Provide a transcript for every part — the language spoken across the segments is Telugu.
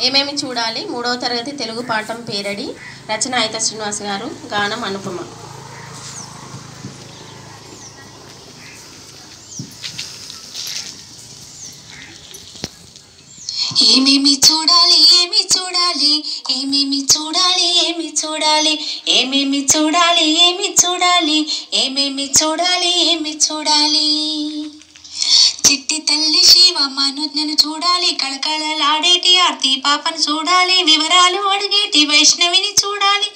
ఏమేమి చూడాలి? మూడవ తరగతి తెలుగు పాఠం పేరడి రచన అయిత శ్రీనివాస్ గారు గానం అనుపమ. ఏమేమి చూడాలి? ఏమి చూడాలి? ఏమేమి చూడాలి? ఏమి చూడాలి? ఏమేమి చూడాలి? ఏమి చూడాలి? ఏమేమి చూడాలి? ఏమి చూడాలి? చిట్టి తల్లి శివ మనోజ్ఞను చూడాలి కళకళలాడేటి ఆర్తి పాపను చూడాలి వివరాలు అడిగేటి వైష్ణవిని చూడాలి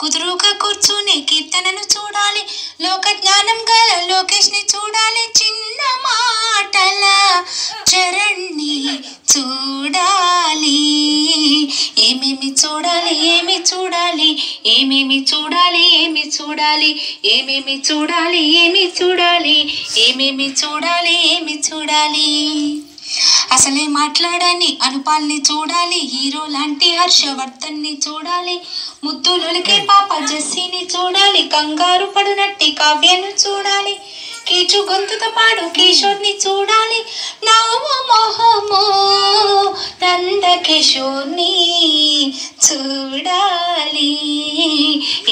కుదురుగా కూర్చునే కీర్తనను చూడాలి లోక జ్ఞానం గల లోకేష్ని చూడాలి చిన్న ఏమి చూడాలి? ఏమేమి చూడాలి? ఏమి చూడాలి? ఏమేమి చూడాలి? ఏమి చూడాలి? ఏమేమి చూడాలి? ఏమి చూడాలి? అసలే మాట్లాడని అనుపాల్ని చూడాలి. హీరో లాంటి హర్షవర్ధన్ని చూడాలి. ముద్దులొలికే పాప జస్సీని చూడాలి. కంగారు పడునట్టి కావ్యను చూడాలి. కీచు గొంతుతో పాడు కిషోర్ని చూడాలి. నవ మొహమో నంద కిషోర్ని చూడాలి.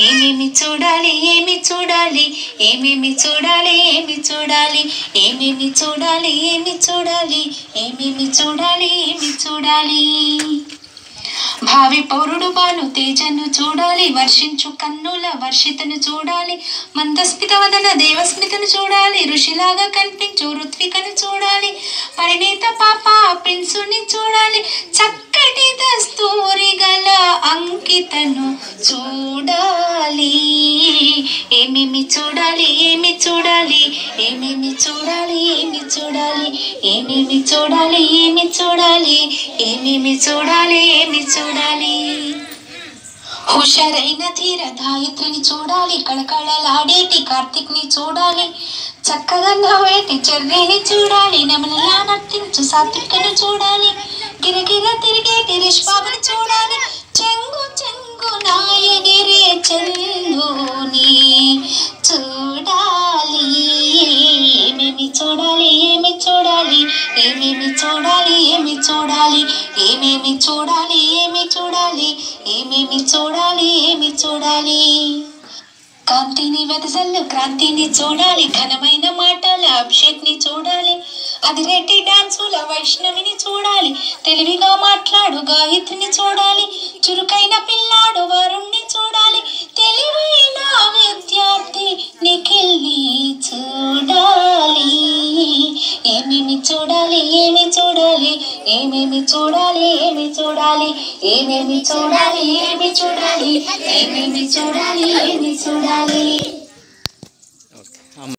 ఏమేమి చూడాలి ఏమి చూడాలి ఏమేమి చూడాలి ఏమి చూడాలి ఏమేమి చూడాలి ఏమి చూడాలి ఏమేమి చూడాలి ఏమి చూడాలి. భావి పౌరుడు బాలు తేజను చూడాలి వర్షించు కన్నుల వర్షితను చూడాలి మందస్మిత వదన దేవస్మితను చూడాలి ఋషిలాగా కనిపించు ఋత్వికను చూడాలి పరిణీత పాప ప్రిన్సుని చూడాలి చక్కటి దస్తూరి గల అంకితను చూడాలి ఏమేమి చూడాలి ఏమి చూడాలి? ఏమేమి చూడాలి ఏమి చూడాలి? ఏమేమి చూడాలి ఏమి చూడాలి? ఏమేమి చూడాలి ఏమి చూడాలి? హుషారైన ధీర గాయత్రిని చూడాలి కళకళలాడేటి కార్తిక్ని చూడాలి చక్కగా నవ్వేటి చెర్రీని చూడాలి నమలలా నర్తించు సాత్వికను చూడాలి గిరగిర తిరిగేటి రిష్బాబుని చూడాలి. చెంగు చెంగు నాయగిరే రే చూడాలి ఏమేమి చూడాలి ఏమి చూడాలి ఏమేమి చూడాలి ఏమి చూడాలి ఏమేమి చూడాలి ఏమి చూడాలి? కాంతిని వెదజల్లు క్రాంతిని చూడాలి ఘనమైన మాటల అభిషేక్ని చూడాలి అదిరెడ్డి డాన్సుల వైష్ణవిని చూడాలి తెలివిగా మాట్లాడు గాయత్రిని చూడాలి చురుకైన పిల్లాడు వరుణ్ణి చూడాలి తెలివైన చూడాలి ఏమి చూడాలి ఏమేమి చూడాలి ఏమి చూడాలి ఏమేమి చూడాలి ఏమి చూడాలి ఏమేమి చూడాలి ఏమి చూడాలి.